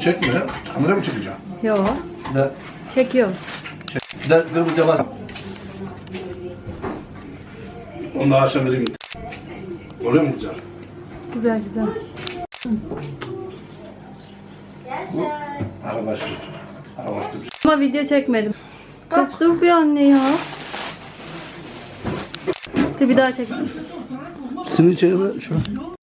Çekme. Kamera mı çekeceğim? Yo. De, Çekiyorum. çek. De kırmızıya bas. Onu da akşam vereyim. Oluyor mu güzel? Güzel güzel. Arabaşı. Arabaşı bir şey. Ama video çekmedim. Kız dur bir anne ya. Dur bir daha çek. Seni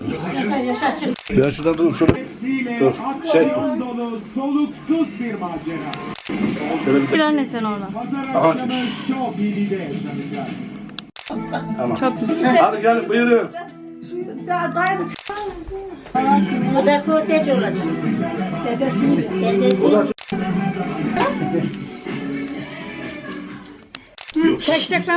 Ben şuradan durayım şurada. Dur. Şey. dolu soluksuz bir macera. Şöyle bir Bir anne sen orada. Aha. Tamam. Çok güzel. Hadi gelin buyurun. O da koteci olacak. Dedesi. Çek çek ben